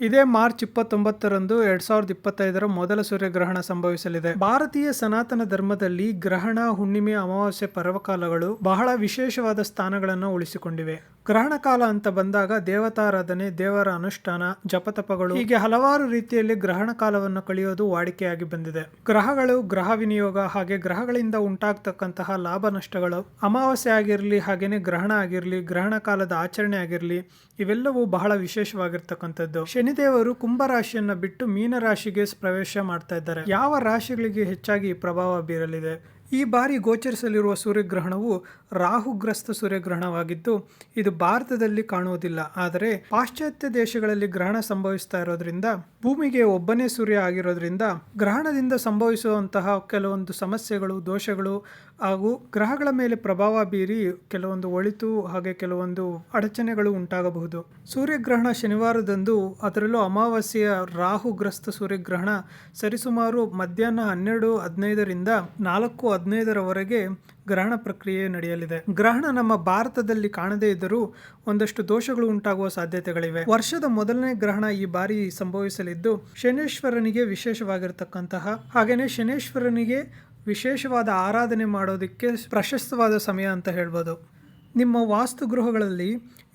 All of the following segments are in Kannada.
ಇದೇ ಮಾರ್ಚ್ ಇಪ್ಪತ್ತೊಂಬತ್ತರಂದು ಎರಡ್ ಸಾವಿರದ ಇಪ್ಪತ್ತೈದರ ಮೊದಲ ಸೂರ್ಯಗ್ರಹಣ ಸಂಭವಿಸಲಿದೆ. ಭಾರತೀಯ ಸನಾತನ ಧರ್ಮದಲ್ಲಿ ಗ್ರಹಣ, ಹುಣ್ಣಿಮೆ, ಅಮಾವಾಸ್ಯೆ ಪರ್ವಕಾಲಗಳು ಬಹಳ ವಿಶೇಷವಾದ ಸ್ಥಾನಗಳನ್ನು ಉಳಿಸಿಕೊಂಡಿವೆ. ಗ್ರಹಣ ಕಾಲ ಅಂತ ಬಂದಾಗ ದೇವತಾರಾಧನೆ, ದೇವರ ಅನುಷ್ಠಾನ, ಜಪತಪಗಳು ಹೀಗೆ ಹಲವಾರು ರೀತಿಯಲ್ಲಿ ಗ್ರಹಣ ಕಾಲವನ್ನು ಕಳೆಯೋದು ವಾಡಿಕೆಯಾಗಿ ಬಂದಿದೆ. ಗ್ರಹಗಳು ಗ್ರಹ ವಿನಿಯೋಗ ಹಾಗೆ ಗ್ರಹಗಳಿಂದ ಉಂಟಾಗ್ತಕ್ಕಂತಹ ಲಾಭ ನಷ್ಟಗಳು ಅಮಾವಾಸ್ಯೆ ಆಗಿರಲಿ, ಹಾಗೇನೆ ಗ್ರಹಣ ಆಗಿರಲಿ, ಗ್ರಹಣ ಕಾಲದ ಆಚರಣೆ ಆಗಿರಲಿ, ಇವೆಲ್ಲವೂ ಬಹಳ ವಿಶೇಷವಾಗಿರ್ತಕ್ಕಂಥದ್ದು. ಶನಿದೇವರು ಕುಂಭ ರಾಶಿಯನ್ನ ಬಿಟ್ಟು ಮೀನರಾಶಿಗೆ ಪ್ರವೇಶ ಮಾಡ್ತಾ ಇದ್ದಾರೆ. ಯಾವ ರಾಶಿಗಳಿಗೆ ಹೆಚ್ಚಾಗಿ ಪ್ರಭಾವ ಬೀರಲಿದೆ? ಈ ಬಾರಿ ಗೋಚರಿಸಲಿರುವ ಸೂರ್ಯಗ್ರಹಣವು ರಾಹುಗ್ರಸ್ತ ಸೂರ್ಯಗ್ರಹಣವಾಗಿದ್ದು, ಇದು ಭಾರತದಲ್ಲಿ ಕಾಣುವುದಿಲ್ಲ. ಆದರೆ ಪಾಶ್ಚಾತ್ಯ ದೇಶಗಳಲ್ಲಿ ಗ್ರಹಣ ಸಂಭವಿಸ್ತಾ ಇರೋದ್ರಿಂದ, ಭೂಮಿಗೆ ಒಬ್ಬನೇ ಸೂರ್ಯ ಆಗಿರೋದ್ರಿಂದ ಗ್ರಹಣದಿಂದ ಸಂಭವಿಸುವಂತಹ ಕೆಲವೊಂದು ಸಮಸ್ಯೆಗಳು, ದೋಷಗಳು ಹಾಗೂ ಗ್ರಹಗಳ ಮೇಲೆ ಪ್ರಭಾವ ಬೀರಿ ಕೆಲವೊಂದು ಒಳಿತು ಹಾಗೆ ಕೆಲವೊಂದು ಅಡಚಣೆಗಳು ಉಂಟಾಗಬಹುದು. ಸೂರ್ಯಗ್ರಹಣ ಶನಿವಾರದಂದು ಅದರಲ್ಲೂ ಅಮಾವಾಸ್ಯೆಯ ರಾಹುಗ್ರಸ್ತ ಸೂರ್ಯಗ್ರಹಣ ಸರಿಸುಮಾರು ಮಧ್ಯಾಹ್ನ ಹನ್ನೆರಡು ಹದಿನೈದರಿಂದ ನಾಲ್ಕು ಹದಿನೈದರವರೆಗೆ ಗ್ರಹಣ ಪ್ರಕ್ರಿಯೆ ನಡೆಯಲಿದೆ. ಗ್ರಹಣ ನಮ್ಮ ಭಾರತದಲ್ಲಿ ಕಾಣದೇ ಇದ್ದರೂ ಒಂದಷ್ಟು ದೋಷಗಳು ಉಂಟಾಗುವ ಸಾಧ್ಯತೆಗಳಿವೆ. ವರ್ಷದ ಮೊದಲನೇ ಗ್ರಹಣ ಈ ಬಾರಿ ಸಂಭವಿಸಲಿದ್ದು, ಶನೇಶ್ವರನಿಗೆ ವಿಶೇಷವಾಗಿರತಕ್ಕಂತಹ, ಹಾಗೇನೆ ಶನೇಶ್ವರನಿಗೆ ವಿಶೇಷವಾದ ಆರಾಧನೆ ಮಾಡೋದಕ್ಕೆ ಪ್ರಶಸ್ತವಾದ ಸಮಯ ಅಂತ ಹೇಳ್ಬೋದು. ನಿಮ್ಮ ವಾಸ್ತುಗೃಹಗಳಲ್ಲಿ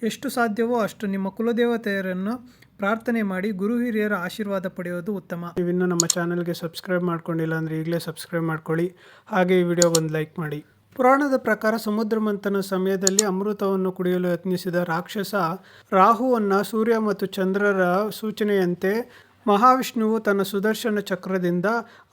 ಎಷ್ಟು ಸಾಧ್ಯವೋ ಅಷ್ಟು ನಿಮ್ಮ ಕುಲದೇವತೆಯರನ್ನು ಪ್ರಾರ್ಥನೆ ಮಾಡಿ ಗುರು ಹಿರಿಯರ ಆಶೀರ್ವಾದ ಪಡೆಯೋದು ಉತ್ತಮ. ನೀವಿನ್ನೂ ನಮ್ಮ ಚಾನಲ್ಗೆ ಸಬ್ಸ್ಕ್ರೈಬ್ ಮಾಡ್ಕೊಂಡಿಲ್ಲ ಅಂದರೆ ಈಗಲೇ ಸಬ್ಸ್ಕ್ರೈಬ್ ಮಾಡ್ಕೊಳ್ಳಿ. ಹಾಗೆ ಈ ವಿಡಿಯೋ ಒಂದು ಲೈಕ್ ಮಾಡಿ. ಪುರಾಣದ ಪ್ರಕಾರ ಸಮುದ್ರ ಮಂಥನ ಸಮಯದಲ್ಲಿ ಅಮೃತವನ್ನು ಕುಡಿಯಲು ಯತ್ನಿಸಿದ ರಾಕ್ಷಸ ರಾಹುವನ್ನು ಸೂರ್ಯ ಮತ್ತು ಚಂದ್ರರ ಸೂಚನೆಯಂತೆ ಮಹಾವಿಷ್ಣುವು ತನ್ನ ಸುದರ್ಶನ ಚಕ್ರದಿಂದ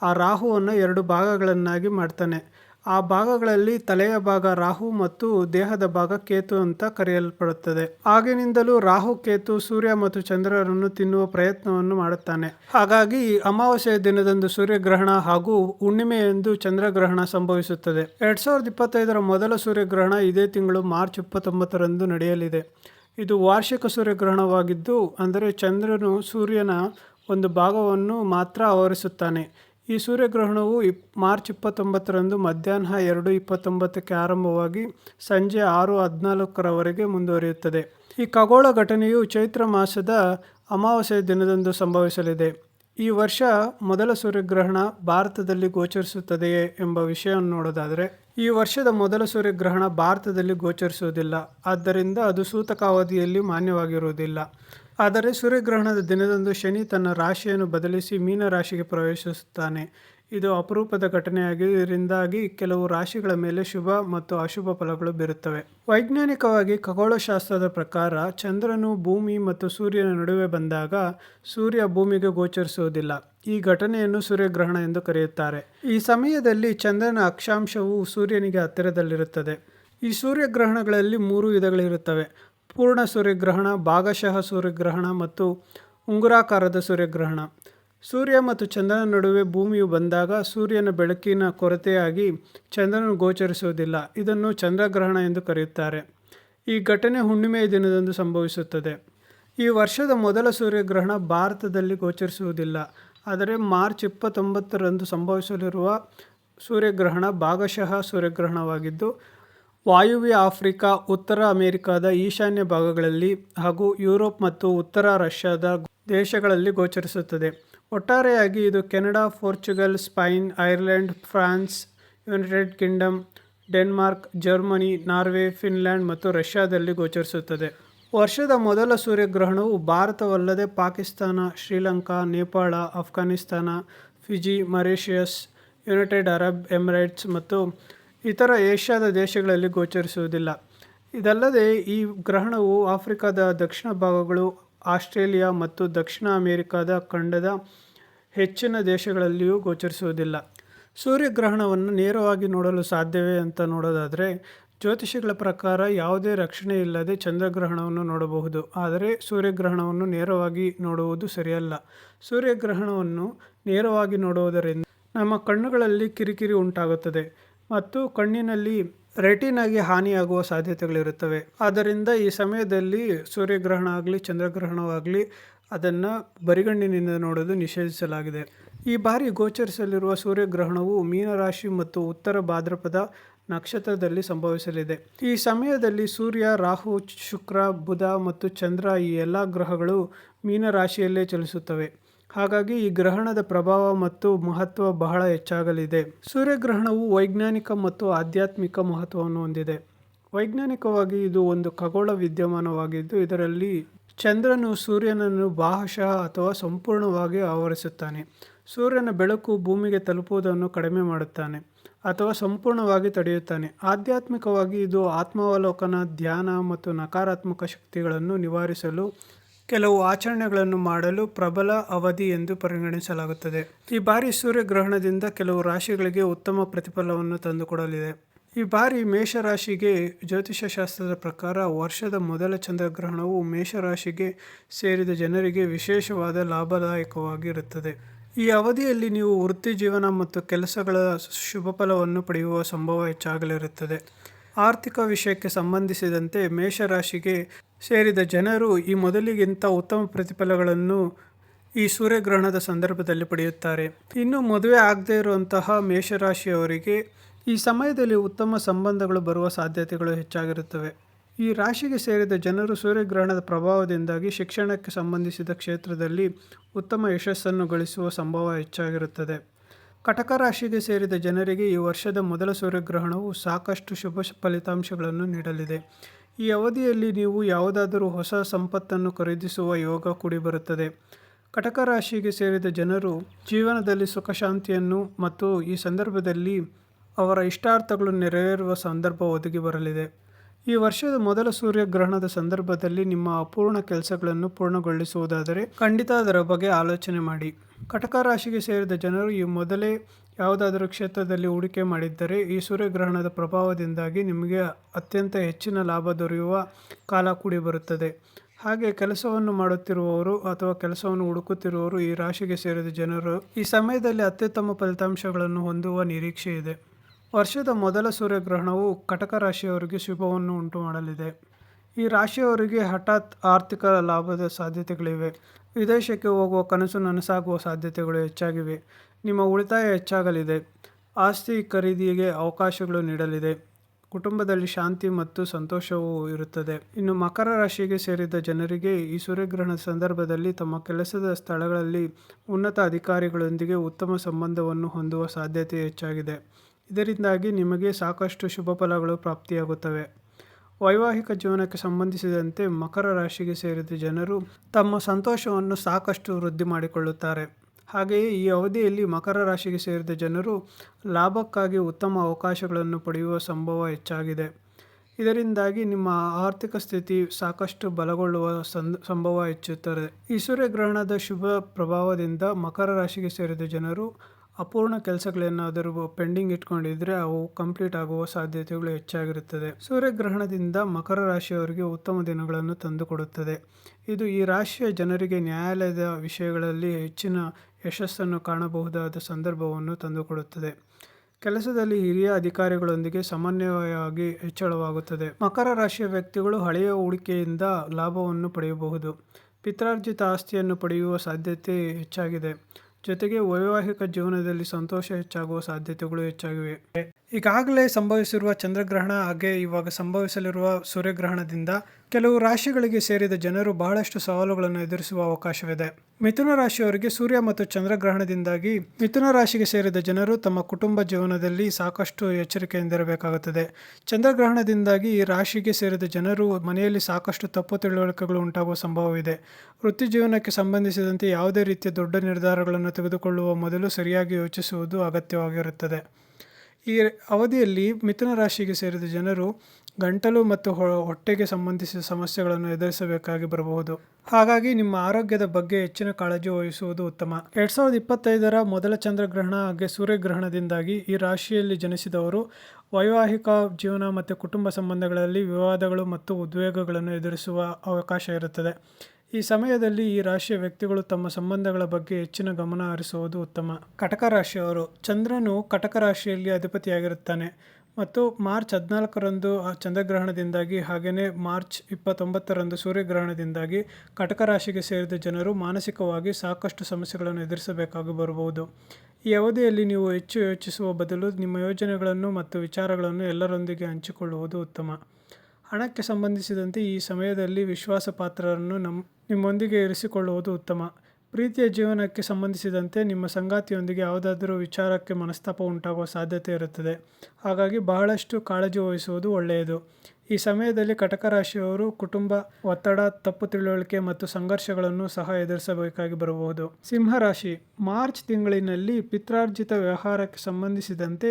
ಆ ರಾಹುವನ್ನು ಎರಡು ಭಾಗಗಳನ್ನಾಗಿ ಮಾಡ್ತಾನೆ. ಆ ಭಾಗಗಳಲ್ಲಿ ತಲೆಯ ಭಾಗ ರಾಹು ಮತ್ತು ದೇಹದ ಭಾಗ ಕೇತು ಅಂತ ಕರೆಯಲ್ಪಡುತ್ತದೆ. ಆಗಿನಿಂದಲೂ ರಾಹು, ಕೇತು, ಸೂರ್ಯ ಮತ್ತು ಚಂದ್ರರನ್ನು ತಿನ್ನುವ ಪ್ರಯತ್ನವನ್ನು ಮಾಡುತ್ತಾನೆ. ಹಾಗಾಗಿ ಅಮಾವಾಸ್ಯೆಯ ದಿನದಂದು ಸೂರ್ಯಗ್ರಹಣ ಹಾಗೂ ಹುಣ್ಣಿಮೆಯಂದು ಚಂದ್ರಗ್ರಹಣ ಸಂಭವಿಸುತ್ತದೆ. ಎರಡ್ ಸಾವಿರದ ಇಪ್ಪತ್ತೈದರ ಮೊದಲ ಸೂರ್ಯಗ್ರಹಣ ಇದೇ ತಿಂಗಳು ಮಾರ್ಚ್ ಇಪ್ಪತ್ತೊಂಬತ್ತರಂದು ನಡೆಯಲಿದೆ. ಇದು ವಾರ್ಷಿಕ ಸೂರ್ಯಗ್ರಹಣವಾಗಿದ್ದು, ಅಂದರೆ ಚಂದ್ರನು ಸೂರ್ಯನ ಒಂದು ಭಾಗವನ್ನು ಮಾತ್ರ ಆವರಿಸುತ್ತಾನೆ. ಈ ಸೂರ್ಯಗ್ರಹಣವು ಇಪ್, ಮಾರ್ಚ್ ಇಪ್ಪತ್ತೊಂಬತ್ತರಂದು ಮಧ್ಯಾಹ್ನ ಎರಡು ಇಪ್ಪತ್ತೊಂಬತ್ತಕ್ಕೆ ಆರಂಭವಾಗಿ ಸಂಜೆ ಆರು ಹದಿನಾಲ್ಕರವರೆಗೆ ಮುಂದುವರಿಯುತ್ತದೆ. ಈ ಖಗೋಳ ಘಟನೆಯು ಚೈತ್ರ ಮಾಸದ ಅಮಾವಾಸ್ಯೆಯ ದಿನದಂದು ಸಂಭವಿಸಲಿದೆ. ಈ ವರ್ಷ ಮೊದಲ ಸೂರ್ಯಗ್ರಹಣ ಭಾರತದಲ್ಲಿ ಗೋಚರಿಸುತ್ತದೆಯೇ ಎಂಬ ವಿಷಯವನ್ನು ನೋಡೋದಾದರೆ, ಈ ವರ್ಷದ ಮೊದಲ ಸೂರ್ಯಗ್ರಹಣ ಭಾರತದಲ್ಲಿ ಗೋಚರಿಸುವುದಿಲ್ಲ. ಆದ್ದರಿಂದ ಅದು ಸೂತಕಾವಧಿಯಲ್ಲಿ ಮಾನ್ಯವಾಗಿರುವುದಿಲ್ಲ. ಆದರೆ ಸೂರ್ಯಗ್ರಹಣದ ದಿನದಂದು ಶನಿ ತನ್ನ ರಾಶಿಯನ್ನು ಬದಲಿಸಿ ಮೀನ ರಾಶಿಗೆ ಪ್ರವೇಶಿಸುತ್ತಾನೆ. ಇದು ಅಪರೂಪದ ಘಟನೆಯಾಗಿದ್ದರಿಂದಾಗಿ ಕೆಲವು ರಾಶಿಗಳ ಮೇಲೆ ಶುಭ ಮತ್ತು ಅಶುಭ ಫಲಗಳು ಬೀರುತ್ತವೆ. ವೈಜ್ಞಾನಿಕವಾಗಿ ಖಗೋಳಶಾಸ್ತ್ರದ ಪ್ರಕಾರ ಚಂದ್ರನು ಭೂಮಿ ಮತ್ತು ಸೂರ್ಯನ ನಡುವೆ ಬಂದಾಗ ಸೂರ್ಯ ಭೂಮಿಗೆ ಗೋಚರಿಸುವುದಿಲ್ಲ. ಈ ಘಟನೆಯನ್ನು ಸೂರ್ಯಗ್ರಹಣ ಎಂದು ಕರೆಯುತ್ತಾರೆ. ಈ ಸಮಯದಲ್ಲಿ ಚಂದ್ರನ ಅಕ್ಷಾಂಶವು ಸೂರ್ಯನಿಗೆ ಹತ್ತಿರದಲ್ಲಿರುತ್ತದೆ. ಈ ಸೂರ್ಯಗ್ರಹಣಗಳಲ್ಲಿ ಮೂರು ವಿಧಗಳಿರುತ್ತವೆ. ಪೂರ್ಣ ಸೂರ್ಯಗ್ರಹಣ, ಭಾಗಶಃ ಸೂರ್ಯಗ್ರಹಣ ಮತ್ತು ಉಂಗುರಾಕಾರದ ಸೂರ್ಯಗ್ರಹಣ. ಸೂರ್ಯ ಮತ್ತು ಚಂದ್ರನ ನಡುವೆ ಭೂಮಿಯು ಬಂದಾಗ ಸೂರ್ಯನ ಬೆಳಕಿನ ಕೊರತೆಯಾಗಿ ಚಂದ್ರನು ಗೋಚರಿಸುವುದಿಲ್ಲ. ಇದನ್ನು ಚಂದ್ರಗ್ರಹಣ ಎಂದು ಕರೆಯುತ್ತಾರೆ. ಈ ಘಟನೆ ಹುಣ್ಣಿಮೆಯ ದಿನದಂದು ಸಂಭವಿಸುತ್ತದೆ. ಈ ವರ್ಷದ ಮೊದಲ ಸೂರ್ಯಗ್ರಹಣ ಭಾರತದಲ್ಲಿ ಗೋಚರಿಸುವುದಿಲ್ಲ. ಆದರೆ ಮಾರ್ಚ್ ಇಪ್ಪತ್ತೊಂಬತ್ತರಂದು ಸಂಭವಿಸಲಿರುವ ಸೂರ್ಯಗ್ರಹಣ ಭಾಗಶಃ ಸೂರ್ಯಗ್ರಹಣವಾಗಿದ್ದು ವಾಯುವ್ಯ ಆಫ್ರಿಕಾ, ಉತ್ತರ ಅಮೆರಿಕಾದ ಈಶಾನ್ಯ ಭಾಗಗಳಲ್ಲಿ ಹಾಗೂ ಯುರೋಪ್ ಮತ್ತು ಉತ್ತರ ರಷ್ಯಾದ ದೇಶಗಳಲ್ಲಿ ಗೋಚರಿಸುತ್ತದೆ. ಒಟ್ಟಾರೆಯಾಗಿ ಇದು Canada, Portugal, Spain, Ireland, France, United Kingdom, Denmark, Germany, Norway, Finland ಮತ್ತು ರಷ್ಯಾದಲ್ಲಿ ಗೋಚರಿಸುತ್ತದೆ. ವರ್ಷದ ಮೊದಲ ಸೂರ್ಯಗ್ರಹಣವು ಭಾರತವಲ್ಲದೆ Pakistan, Sri Lanka, Nepal Afghanistan Fiji, Mauritius, United Arab Emirates ಮತ್ತು ಇತರ ಏಷ್ಯಾದ ದೇಶಗಳಲ್ಲಿ ಗೋಚರಿಸುವುದಿಲ್ಲ. ಇದಲ್ಲದೆ ಈ ಗ್ರಹಣವು ಆಫ್ರಿಕಾದ ದಕ್ಷಿಣ ಭಾಗಗಳು, ಆಸ್ಟ್ರೇಲಿಯಾ ಮತ್ತು ದಕ್ಷಿಣ ಅಮೆರಿಕಾದ ಖಂಡದ ಹೆಚ್ಚಿನ ದೇಶಗಳಲ್ಲಿಯೂ ಗೋಚರಿಸುವುದಿಲ್ಲ. ಸೂರ್ಯಗ್ರಹಣವನ್ನು ನೇರವಾಗಿ ನೋಡಲು ಸಾಧ್ಯವೇ ಅಂತ ನೋಡೋದಾದರೆ, ಜ್ಯೋತಿಷಿಗಳ ಪ್ರಕಾರ ಯಾವುದೇ ರಕ್ಷಣೆ ಇಲ್ಲದೆ ಚಂದ್ರಗ್ರಹಣವನ್ನು ನೋಡಬಹುದು. ಆದರೆ ಸೂರ್ಯಗ್ರಹಣವನ್ನು ನೇರವಾಗಿ ನೋಡುವುದು ಸರಿಯಲ್ಲ. ಸೂರ್ಯಗ್ರಹಣವನ್ನು ನೇರವಾಗಿ ನೋಡುವುದರಿಂದ ನಮ್ಮ ಕಣ್ಣುಗಳಲ್ಲಿ ಕಿರಿಕಿರಿ ಉಂಟಾಗುತ್ತದೆ. ಮತ್ತು ಕಣ್ಣಿನಲ್ಲಿ ರೆಟಿನಾಗಿ ಹಾನಿಯಾಗುವ ಸಾಧ್ಯತೆಗಳಿರುತ್ತವೆ. ಆದ್ದರಿಂದ ಈ ಸಮಯದಲ್ಲಿ ಸೂರ್ಯಗ್ರಹಣ ಆಗಲಿ ಚಂದ್ರಗ್ರಹಣವಾಗಲಿ ಅದನ್ನು ಬರಿಗಣ್ಣಿನಿಂದ ನೋಡಲು ನಿಷೇಧಿಸಲಾಗಿದೆ. ಈ ಬಾರಿ ಗೋಚರಿಸಲಿರುವ ಸೂರ್ಯಗ್ರಹಣವು ಮೀನರಾಶಿ ಮತ್ತು ಉತ್ತರ ಭಾದ್ರಪದ ನಕ್ಷತ್ರದಲ್ಲಿ ಸಂಭವಿಸಲಿದೆ. ಈ ಸಮಯದಲ್ಲಿ ಸೂರ್ಯ, ರಾಹು, ಶುಕ್ರ, ಬುಧ ಮತ್ತು ಚಂದ್ರ ಈ ಎಲ್ಲ ಗ್ರಹಗಳು ಮೀನರಾಶಿಯಲ್ಲೇ ಚಲಿಸುತ್ತವೆ. ಹಾಗಾಗಿ ಈ ಗ್ರಹಣದ ಪ್ರಭಾವ ಮತ್ತು ಮಹತ್ವ ಬಹಳ ಹೆಚ್ಚಾಗಲಿದೆ. ಸೂರ್ಯಗ್ರಹಣವು ವೈಜ್ಞಾನಿಕ ಮತ್ತು ಆಧ್ಯಾತ್ಮಿಕ ಮಹತ್ವವನ್ನು ಹೊಂದಿದೆ. ವೈಜ್ಞಾನಿಕವಾಗಿ ಇದು ಒಂದು ಖಗೋಳ ವಿದ್ಯಮಾನವಾಗಿದ್ದು, ಇದರಲ್ಲಿ ಚಂದ್ರನು ಸೂರ್ಯನನ್ನು ಬಾಹಶಃ ಅಥವಾ ಸಂಪೂರ್ಣವಾಗಿ ಆವರಿಸುತ್ತಾನೆ. ಸೂರ್ಯನ ಬೆಳಕು ಭೂಮಿಗೆ ತಲುಪುವುದನ್ನು ಕಡಿಮೆ ಮಾಡುತ್ತಾನೆ ಅಥವಾ ಸಂಪೂರ್ಣವಾಗಿ ತಡೆಯುತ್ತಾನೆ. ಆಧ್ಯಾತ್ಮಿಕವಾಗಿ ಇದು ಆತ್ಮಾವಲೋಕನ ಧ್ಯಾನ ಮತ್ತು ನಕಾರಾತ್ಮಕ ಶಕ್ತಿಗಳನ್ನು ನಿವಾರಿಸಲು ಕೆಲವು ಆಚರಣೆಗಳನ್ನು ಮಾಡಲು ಪ್ರಬಲ ಅವಧಿ ಎಂದು ಪರಿಗಣಿಸಲಾಗುತ್ತದೆ. ಈ ಬಾರಿ ಸೂರ್ಯಗ್ರಹಣದಿಂದ ಕೆಲವು ರಾಶಿಗಳಿಗೆ ಉತ್ತಮ ಪ್ರತಿಫಲವನ್ನು ತಂದುಕೊಡಲಿದೆ. ಈ ಬಾರಿ ಮೇಷರಾಶಿಗೆ ಜ್ಯೋತಿಷ್ಯ ಶಾಸ್ತ್ರದ ಪ್ರಕಾರ ವರ್ಷದ ಮೊದಲ ಚಂದ್ರಗ್ರಹಣವು ಮೇಷರಾಶಿಗೆ ಸೇರಿದ ಜನರಿಗೆ ವಿಶೇಷವಾದ ಲಾಭದಾಯಕವಾಗಿರುತ್ತದೆ. ಈ ಅವಧಿಯಲ್ಲಿ ನೀವು ವೃತ್ತಿ ಜೀವನ ಮತ್ತು ಕೆಲಸಗಳ ಶುಭ ಫಲವನ್ನು ಪಡೆಯುವ ಸಂಭವ ಹೆಚ್ಚಾಗಲಿರುತ್ತದೆ. ಆರ್ಥಿಕ ವಿಷಯಕ್ಕೆ ಸಂಬಂಧಿಸಿದಂತೆ ಮೇಷರಾಶಿಗೆ ಸೇರಿದ ಜನರು ಈ ಮೊದಲಿಗಿಂತ ಉತ್ತಮ ಪ್ರತಿಫಲಗಳನ್ನು ಈ ಸೂರ್ಯಗ್ರಹಣದ ಸಂದರ್ಭದಲ್ಲಿ ಪಡೆಯುತ್ತಾರೆ. ಇನ್ನು ಮದುವೆ ಆಗದೇ ಇರುವಂತಹ ಮೇಷರಾಶಿಯವರಿಗೆ ಈ ಸಮಯದಲ್ಲಿ ಉತ್ತಮ ಸಂಬಂಧಗಳು ಬರುವ ಸಾಧ್ಯತೆಗಳು ಹೆಚ್ಚಾಗಿರುತ್ತವೆ. ಈ ರಾಶಿಗೆ ಸೇರಿದ ಜನರು ಸೂರ್ಯಗ್ರಹಣದ ಪ್ರಭಾವದಿಂದಾಗಿ ಶಿಕ್ಷಣಕ್ಕೆ ಸಂಬಂಧಿಸಿದ ಕ್ಷೇತ್ರದಲ್ಲಿ ಉತ್ತಮ ಯಶಸ್ಸನ್ನು ಗಳಿಸುವ ಸಂಭವ ಹೆಚ್ಚಾಗಿರುತ್ತದೆ. ಕಟಕ ರಾಶಿಗೆ ಸೇರಿದ ಜನರಿಗೆ ಈ ವರ್ಷದ ಮೊದಲ ಸೂರ್ಯಗ್ರಹಣವು ಸಾಕಷ್ಟು ಶುಭ ಫಲಿತಾಂಶಗಳನ್ನು ನೀಡಲಿದೆ. ಈ ಅವಧಿಯಲ್ಲಿ ನೀವು ಯಾವುದಾದರೂ ಹೊಸ ಸಂಪತ್ತನ್ನು ಖರೀದಿಸುವ ಯೋಗ ಕೂಡಿ ಬರುತ್ತದೆ. ಕಟಕ ರಾಶಿಗೆ ಸೇರಿದ ಜನರು ಜೀವನದಲ್ಲಿ ಸುಖ ಶಾಂತಿಯನ್ನು ಮತ್ತು ಈ ಸಂದರ್ಭದಲ್ಲಿ ಅವರ ಇಷ್ಟಾರ್ಥಗಳು ನೆರವೇರುವ ಸಂದರ್ಭ ಒದಗಿ ಬರಲಿದೆ. ಈ ವರ್ಷದ ಮೊದಲ ಸೂರ್ಯಗ್ರಹಣದ ಸಂದರ್ಭದಲ್ಲಿ ನಿಮ್ಮ ಅಪೂರ್ಣ ಕೆಲಸಗಳನ್ನು ಪೂರ್ಣಗೊಳಿಸುವುದಾದರೆ ಖಂಡಿತ ಅದರ ಬಗ್ಗೆ ಆಲೋಚನೆ ಮಾಡಿ. ಕಟಕ ರಾಶಿಗೆ ಸೇರಿದ ಜನರು ಈ ಮೊದಲೇ ಯಾವುದಾದರೂ ಕ್ಷೇತ್ರದಲ್ಲಿ ಹೂಡಿಕೆ ಮಾಡಿದ್ದರೆ ಈ ಸೂರ್ಯಗ್ರಹಣದ ಪ್ರಭಾವದಿಂದಾಗಿ ನಿಮಗೆ ಅತ್ಯಂತ ಹೆಚ್ಚಿನ ಲಾಭ ದೊರೆಯುವ ಕಾಲ ಕೂಡಿ ಬರುತ್ತದೆ. ಹಾಗೆ ಕೆಲಸವನ್ನು ಮಾಡುತ್ತಿರುವವರು ಅಥವಾ ಕೆಲಸವನ್ನು ಹುಡುಕುತ್ತಿರುವವರು ಈ ರಾಶಿಗೆ ಸೇರಿದ ಜನರು ಈ ಸಮಯದಲ್ಲಿ ಅತ್ಯುತ್ತಮ ಫಲಿತಾಂಶಗಳನ್ನು ಹೊಂದುವ ನಿರೀಕ್ಷೆ ಇದೆ ವರ್ಷದ ಮೊದಲ ಸೂರ್ಯಗ್ರಹಣವು ಕಟಕ ರಾಶಿಯವರಿಗೆ ಶುಭವನ್ನು ಉಂಟು ಮಾಡಲಿದೆ ಈ ರಾಶಿಯವರಿಗೆ ಹಠಾತ್ ಆರ್ಥಿಕ ಲಾಭದ ಸಾಧ್ಯತೆಗಳಿವೆ. ವಿದೇಶಕ್ಕೆ ಹೋಗುವ ಕನಸು ನನಸಾಗುವ ಸಾಧ್ಯತೆಗಳು ಹೆಚ್ಚಾಗಿವೆ. ನಿಮ್ಮ ಉಳಿತಾಯ ಹೆಚ್ಚಾಗಲಿದೆ. ಆಸ್ತಿ ಖರೀದಿಗೆ ಅವಕಾಶಗಳು ನೀಡಲಿದೆ. ಕುಟುಂಬದಲ್ಲಿ ಶಾಂತಿ ಮತ್ತು ಸಂತೋಷವೂ ಇರುತ್ತದೆ. ಇನ್ನು ಮಕರ ರಾಶಿಗೆ ಸೇರಿದ ಜನರಿಗೆ ಈ ಸೂರ್ಯಗ್ರಹಣ ಸಂದರ್ಭದಲ್ಲಿ ತಮ್ಮ ಕೆಲಸದ ಸ್ಥಳಗಳಲ್ಲಿ ಉನ್ನತ ಅಧಿಕಾರಿಗಳೊಂದಿಗೆ ಉತ್ತಮ ಸಂಬಂಧವನ್ನು ಹೊಂದುವ ಸಾಧ್ಯತೆ ಹೆಚ್ಚಾಗಿದೆ. ಇದರಿಂದಾಗಿ ನಿಮಗೆ ಸಾಕಷ್ಟು ಶುಭ ಫಲಗಳು ಪ್ರಾಪ್ತಿಯಾಗುತ್ತವೆ. ವೈವಾಹಿಕ ಜೀವನಕ್ಕೆ ಸಂಬಂಧಿಸಿದಂತೆ ಮಕರ ರಾಶಿಗೆ ಸೇರಿದ ಜನರು ತಮ್ಮ ಸಂತೋಷವನ್ನು ಸಾಕಷ್ಟು ವೃದ್ಧಿ ಮಾಡಿಕೊಳ್ಳುತ್ತಾರೆ. ಹಾಗೆಯೇ ಈ ಅವಧಿಯಲ್ಲಿ ಮಕರ ರಾಶಿಗೆ ಸೇರಿದ ಜನರು ಲಾಭಕ್ಕಾಗಿ ಉತ್ತಮ ಅವಕಾಶಗಳನ್ನು ಪಡೆಯುವ ಸಂಭವ ಹೆಚ್ಚಾಗಿದೆ. ಇದರಿಂದಾಗಿ ನಿಮ್ಮ ಆರ್ಥಿಕ ಸ್ಥಿತಿ ಸಾಕಷ್ಟು ಬಲಗೊಳ್ಳುವ ಸಂಭವ ಹೆಚ್ಚುತ್ತದೆ. ಈ ಸೂರ್ಯಗ್ರಹಣದ ಶುಭ ಪ್ರಭಾವದಿಂದ ಮಕರ ರಾಶಿಗೆ ಸೇರಿದ ಜನರು ಅಪೂರ್ಣ ಕೆಲಸಗಳೇನಾದರೂ ಪೆಂಡಿಂಗ್ ಇಟ್ಕೊಂಡಿದ್ರೆ ಅವು ಕಂಪ್ಲೀಟ್ ಆಗುವ ಸಾಧ್ಯತೆಗಳು ಹೆಚ್ಚಾಗಿರುತ್ತದೆ. ಸೂರ್ಯಗ್ರಹಣದಿಂದ ಮಕರ ರಾಶಿಯವರಿಗೆ ಉತ್ತಮ ದಿನಗಳನ್ನು ತಂದುಕೊಡುತ್ತದೆ. ಇದು ಈ ರಾಶಿಯ ಜನರಿಗೆ ನ್ಯಾಯಾಲಯದ ವಿಷಯಗಳಲ್ಲಿ ಹೆಚ್ಚಿನ ಯಶಸ್ಸನ್ನು ಕಾಣಬಹುದಾದ ಸಂದರ್ಭವನ್ನು ತಂದುಕೊಡುತ್ತದೆ. ಕೆಲಸದಲ್ಲಿ ಹಿರಿಯ ಅಧಿಕಾರಿಗಳೊಂದಿಗೆ ಸಮನ್ವಯವಾಗಿ ಹೆಚ್ಚಳವಾಗುತ್ತದೆ. ಮಕರ ರಾಶಿಯ ವ್ಯಕ್ತಿಗಳು ಹಳೆಯ ಹೂಡಿಕೆಯಿಂದ ಲಾಭವನ್ನು ಪಡೆಯಬಹುದು. ಪಿತ್ರಾರ್ಜಿತ ಆಸ್ತಿಯನ್ನು ಪಡೆಯುವ ಸಾಧ್ಯತೆ ಹೆಚ್ಚಾಗಿದೆ. ಜೊತೆಗೆ ವೈವಾಹಿಕ ಜೀವನದಲ್ಲಿ ಸಂತೋಷ ಹೆಚ್ಚಾಗುವ ಸಾಧ್ಯತೆಗಳು ಹೆಚ್ಚಾಗಿವೆ. ಈಗಾಗಲೇ ಸಂಭವಿಸಿರುವ ಚಂದ್ರಗ್ರಹಣ ಹಾಗೆ ಇವಾಗ ಸಂಭವಿಸಲಿರುವ ಸೂರ್ಯಗ್ರಹಣದಿಂದ ಕೆಲವು ರಾಶಿಗಳಿಗೆ ಸೇರಿದ ಜನರು ಬಹಳಷ್ಟು ಸವಾಲುಗಳನ್ನು ಎದುರಿಸುವ ಅವಕಾಶವಿದೆ. ಮಿಥುನ ರಾಶಿಯವರಿಗೆ ಸೂರ್ಯ ಮತ್ತು ಚಂದ್ರಗ್ರಹಣದಿಂದಾಗಿ ಮಿಥುನ ರಾಶಿಗೆ ಸೇರಿದ ಜನರು ತಮ್ಮ ಕುಟುಂಬ ಜೀವನದಲ್ಲಿ ಸಾಕಷ್ಟು ಎಚ್ಚರಿಕೆಯಿಂದಿರಬೇಕಾಗುತ್ತದೆ. ಚಂದ್ರಗ್ರಹಣದಿಂದಾಗಿ ಈ ರಾಶಿಗೆ ಸೇರಿದ ಜನರು ಮನೆಯಲ್ಲಿ ಸಾಕಷ್ಟು ತಪ್ಪು ತಿಳುವಳಿಕೆಗಳು ಉಂಟಾಗುವ ಸಂಭವವಿದೆ. ವೃತ್ತಿ ಜೀವನಕ್ಕೆ ಸಂಬಂಧಿಸಿದಂತೆ ಯಾವುದೇ ರೀತಿಯ ದೊಡ್ಡ ನಿರ್ಧಾರಗಳನ್ನು ತೆಗೆದುಕೊಳ್ಳುವ ಮೊದಲು ಸರಿಯಾಗಿ ಯೋಚಿಸುವುದು ಅಗತ್ಯವಾಗಿರುತ್ತದೆ. ಈ ಅವಧಿಯಲ್ಲಿ ಮಿಥುನ ರಾಶಿಗೆ ಸೇರಿದ ಜನರು ಗಂಟಲು ಮತ್ತು ಹೊಟ್ಟೆಗೆ ಸಂಬಂಧಿಸಿದ ಸಮಸ್ಯೆಗಳನ್ನು ಎದುರಿಸಬೇಕಾಗಿ ಬರಬಹುದು. ಹಾಗಾಗಿ ನಿಮ್ಮ ಆರೋಗ್ಯದ ಬಗ್ಗೆ ಹೆಚ್ಚಿನ ಕಾಳಜಿ ವಹಿಸುವುದು ಉತ್ತಮ. ಎರಡ್ ಸಾವಿರದ ಇಪ್ಪತ್ತೈದರ ಮೊದಲ ಚಂದ್ರಗ್ರಹಣ ಹಾಗೆ ಸೂರ್ಯಗ್ರಹಣದಿಂದಾಗಿ ಈ ರಾಶಿಯಲ್ಲಿ ಜನಿಸಿದವರು ವೈವಾಹಿಕ ಜೀವನ ಮತ್ತು ಕುಟುಂಬ ಸಂಬಂಧಗಳಲ್ಲಿ ವಿವಾದಗಳು ಮತ್ತು ಉದ್ವೇಗಗಳನ್ನು ಎದುರಿಸುವ ಅವಕಾಶ ಇರುತ್ತದೆ. ಈ ಸಮಯದಲ್ಲಿ ಈ ರಾಶಿಯ ವ್ಯಕ್ತಿಗಳು ತಮ್ಮ ಸಂಬಂಧಗಳ ಬಗ್ಗೆ ಹೆಚ್ಚಿನ ಗಮನ ಹರಿಸುವುದು ಉತ್ತಮ. ಕಟಕ ರಾಶಿಯವರು, ಚಂದ್ರನು ಕಟಕ ರಾಶಿಯಲ್ಲಿ ಅಧಿಪತಿಯಾಗಿರುತ್ತಾನೆ ಮತ್ತು ಮಾರ್ಚ್ ಹದಿನಾಲ್ಕರಂದು ಚಂದ್ರಗ್ರಹಣದಿಂದಾಗಿ ಹಾಗೆಯೇ ಮಾರ್ಚ್ ಇಪ್ಪತ್ತೊಂಬತ್ತರಂದು ಸೂರ್ಯಗ್ರಹಣದಿಂದಾಗಿ ಕಟಕ ರಾಶಿಗೆ ಸೇರಿದ ಜನರು ಮಾನಸಿಕವಾಗಿ ಸಾಕಷ್ಟು ಸಮಸ್ಯೆಗಳನ್ನು ಎದುರಿಸಬೇಕಾಗಿ ಬರಬಹುದು. ಈ ಅವಧಿಯಲ್ಲಿ ನೀವು ಹೆಚ್ಚು ಯೋಚಿಸುವ ಬದಲು ನಿಮ್ಮ ಯೋಜನೆಗಳನ್ನು ಮತ್ತು ವಿಚಾರಗಳನ್ನು ಎಲ್ಲರೊಂದಿಗೆ ಹಂಚಿಕೊಳ್ಳುವುದು ಉತ್ತಮ. ಹಣಕ್ಕೆ ಸಂಬಂಧಿಸಿದಂತೆ ಈ ಸಮಯದಲ್ಲಿ ವಿಶ್ವಾಸ ಪಾತ್ರರನ್ನು ನಮ್ಮ ನಿಮ್ಮೊಂದಿಗೆ ಇರಿಸಿಕೊಳ್ಳುವುದು ಉತ್ತಮ. ಪ್ರೀತಿಯ ಜೀವನಕ್ಕೆ ಸಂಬಂಧಿಸಿದಂತೆ ನಿಮ್ಮ ಸಂಗಾತಿಯೊಂದಿಗೆ ಯಾವುದಾದರೂ ವಿಚಾರಕ್ಕೆ ಮನಸ್ತಾಪ ಉಂಟಾಗುವ ಸಾಧ್ಯತೆ ಇರುತ್ತದೆ. ಹಾಗಾಗಿ ಬಹಳಷ್ಟು ಕಾಳಜಿ ವಹಿಸುವುದು ಒಳ್ಳೆಯದು. ಈ ಸಮಯದಲ್ಲಿ ಕಟಕ ರಾಶಿಯವರು ಕುಟುಂಬ, ಒತ್ತಡ, ತಪ್ಪು ತಿಳುವಳಿಕೆ ಮತ್ತು ಸಂಘರ್ಷಗಳನ್ನು ಸಹ ಎದುರಿಸಬೇಕಾಗಿ ಬರಬಹುದು. ಸಿಂಹರಾಶಿ, ಮಾರ್ಚ್ ತಿಂಗಳಿನಲ್ಲಿ ಪಿತ್ರಾರ್ಜಿತ ವ್ಯವಹಾರಕ್ಕೆ ಸಂಬಂಧಿಸಿದಂತೆ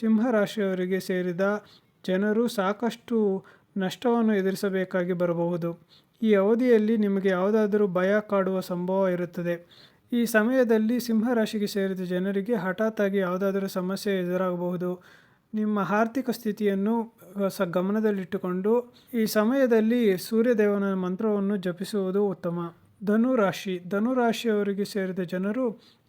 ಸಿಂಹರಾಶಿಯವರಿಗೆ ಸೇರಿದ ಜನರು ಸಾಕಷ್ಟು ನಷ್ಟವನ್ನು ಎದುರಿಸಬೇಕಾಗಿ ಬರಬಹುದು. ಈ ಅವಧಿಯಲ್ಲಿ ನಿಮಗೆ ಯಾವುದಾದರೂ ಭಯ ಕಾಡುವ ಸಂಭವ ಇರುತ್ತದೆ. ಈ ಸಮಯದಲ್ಲಿ ಸಿಂಹರಾಶಿಗೆ ಸೇರಿದ ಜನರಿಗೆ ಹಠಾತ್ತಾಗಿ ಯಾವುದಾದರೂ ಸಮಸ್ಯೆ ಎದುರಾಗಬಹುದು. ನಿಮ್ಮ ಆರ್ಥಿಕ ಸ್ಥಿತಿಯನ್ನು, ಸ, ಗಮನದಲ್ಲಿಟ್ಟುಕೊಂಡು ಈ ಸಮಯದಲ್ಲಿ ಸೂರ್ಯದೇವನ ಮಂತ್ರವನ್ನು ಜಪಿಸುವುದು ಉತ್ತಮ. ಧನು ಧನುರಾಶಿಯವರಿಗೆ ಧನು ರಾಶಿಯವರಿಗೆ ಸೇರಿದ ಜನರು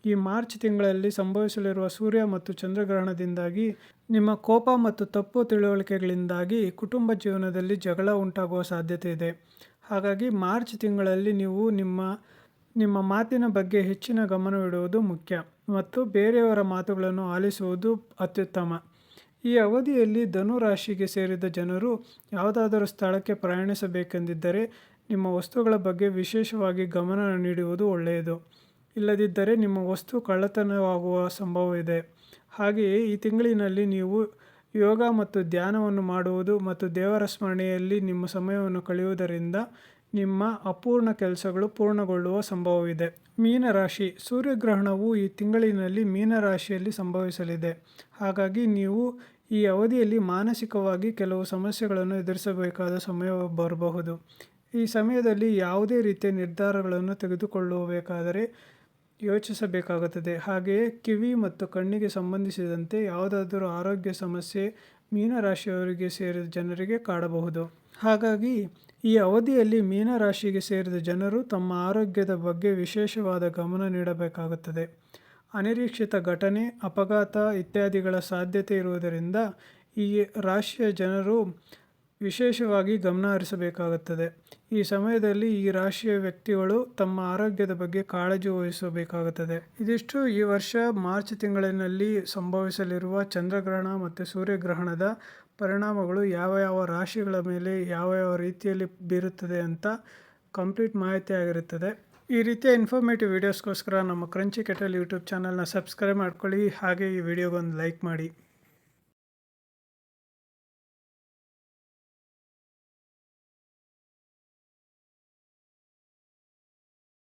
ಈ ಮಾರ್ಚ್ ತಿಂಗಳಲ್ಲಿ ಸಂಭವಿಸಲಿರುವ ಸೂರ್ಯ ಮತ್ತು ಚಂದ್ರಗ್ರಹಣದಿಂದಾಗಿ, ನಿಮ್ಮ ಕೋಪ ಮತ್ತು ತಪ್ಪು ತಿಳುವಳಿಕೆಗಳಿಂದಾಗಿ ಕುಟುಂಬ ಜೀವನದಲ್ಲಿ ಜಗಳ ಉಂಟಾಗುವ ಸಾಧ್ಯತೆ ಇದೆ. ಹಾಗಾಗಿ ಮಾರ್ಚ್ ತಿಂಗಳಲ್ಲಿ ನೀವು ನಿಮ್ಮ ನಿಮ್ಮ ಮಾತಿನ ಬಗ್ಗೆ ಹೆಚ್ಚಿನ ಗಮನವಿಡುವುದು ಮುಖ್ಯ ಮತ್ತು ಬೇರೆಯವರ ಮಾತುಗಳನ್ನು ಆಲಿಸುವುದು ಅತ್ಯುತ್ತಮ. ಈ ಅವಧಿಯಲ್ಲಿ ಧನು ರಾಶಿಗೆ ಸೇರಿದ ಜನರು ಯಾವುದಾದರೂ ಸ್ಥಳಕ್ಕೆ ಪ್ರಯಾಣಿಸಬೇಕೆಂದಿದ್ದರೆ ನಿಮ್ಮ ವಸ್ತುಗಳ ಬಗ್ಗೆ ವಿಶೇಷವಾಗಿ ಗಮನ ನೀಡುವುದು ಒಳ್ಳೆಯದು. ಇಲ್ಲದಿದ್ದರೆ ನಿಮ್ಮ ವಸ್ತು ಕಳ್ಳತನವಾಗುವ ಸಂಭವವಿದೆ. ಹಾಗೆಯೇ ಈ ತಿಂಗಳಿನಲ್ಲಿ ನೀವು ಯೋಗ ಮತ್ತು ಧ್ಯಾನವನ್ನು ಮಾಡುವುದು ಮತ್ತು ದೇವರ ಸ್ಮರಣೆಯಲ್ಲಿ ನಿಮ್ಮ ಸಮಯವನ್ನು ಕಳೆಯುವುದರಿಂದ ನಿಮ್ಮ ಅಪೂರ್ಣ ಕೆಲಸಗಳು ಪೂರ್ಣಗೊಳ್ಳುವ ಸಂಭವವಿದೆ. ಮೀನರಾಶಿ, ಸೂರ್ಯಗ್ರಹಣವು ಈ ತಿಂಗಳಿನಲ್ಲಿ ಮೀನರಾಶಿಯಲ್ಲಿ ಸಂಭವಿಸಲಿದೆ. ಹಾಗಾಗಿ ನೀವು ಈ ಅವಧಿಯಲ್ಲಿ ಮಾನಸಿಕವಾಗಿ ಕೆಲವು ಸಮಸ್ಯೆಗಳನ್ನು ಎದುರಿಸಬೇಕಾದ ಸಮಯ ಬರಬಹುದು. ಈ ಸಮಯದಲ್ಲಿ ಯಾವುದೇ ರೀತಿಯ ನಿರ್ಧಾರಗಳನ್ನು ತೆಗೆದುಕೊಳ್ಳಬೇಕಾದರೆ ಯೋಚಿಸಬೇಕಾಗುತ್ತದೆ. ಹಾಗೆಯೇ ಕಿವಿ ಮತ್ತು ಕಣ್ಣಿಗೆ ಸಂಬಂಧಿಸಿದಂತೆ ಯಾವುದಾದರೂ ಆರೋಗ್ಯ ಸಮಸ್ಯೆ ಮೀನರಾಶಿಯವರಿಗೆ ಸೇರಿದ ಜನರಿಗೆ ಕಾಡಬಹುದು. ಹಾಗಾಗಿ ಈ ಅವಧಿಯಲ್ಲಿ ಮೀನರಾಶಿಗೆ ಸೇರಿದ ಜನರು ತಮ್ಮ ಆರೋಗ್ಯದ ಬಗ್ಗೆ ವಿಶೇಷವಾದ ಗಮನ ನೀಡಬೇಕಾಗುತ್ತದೆ. ಅನಿರೀಕ್ಷಿತ ಘಟನೆ, ಅಪಘಾತ ಇತ್ಯಾದಿಗಳ ಸಾಧ್ಯತೆ ಇರುವುದರಿಂದ ಈ ರಾಶಿಯ ಜನರು ವಿಶೇಷವಾಗಿ ಗಮನ ಹರಿಸಬೇಕಾಗುತ್ತದೆ. ಈ ಸಮಯದಲ್ಲಿ ಈ ರಾಶಿಯ ವ್ಯಕ್ತಿಗಳು ತಮ್ಮ ಆರೋಗ್ಯದ ಬಗ್ಗೆ ಕಾಳಜಿ ವಹಿಸಬೇಕಾಗುತ್ತದೆ. ಇದಿಷ್ಟು ಈ ವರ್ಷ ಮಾರ್ಚ್ ತಿಂಗಳಿನಲ್ಲಿ ಸಂಭವಿಸಲಿರುವ ಚಂದ್ರಗ್ರಹಣ ಮತ್ತು ಸೂರ್ಯಗ್ರಹಣದ ಪರಿಣಾಮಗಳು ಯಾವ ಯಾವ ರಾಶಿಗಳ ಮೇಲೆ ಯಾವ ಯಾವ ರೀತಿಯಲ್ಲಿ ಬೀರುತ್ತದೆ ಅಂತ ಕಂಪ್ಲೀಟ್ ಮಾಹಿತಿ ಆಗಿರುತ್ತದೆ. ಈ ರೀತಿಯ ಇನ್ಫಾರ್ಮೇಟಿವ್ ವೀಡಿಯೋಸ್ಗೋಸ್ಕರ ನಮ್ಮ ಕ್ರಂಚಿ ಕೆಟಲ್ ಯೂಟ್ಯೂಬ್ ಚಾನಲ್ನ ಸಬ್ಸ್ಕ್ರೈಬ್ ಮಾಡ್ಕೊಳ್ಳಿ. ಹಾಗೆ ಈ ವಿಡಿಯೋಗೊಂದು ಲೈಕ್ ಮಾಡಿ.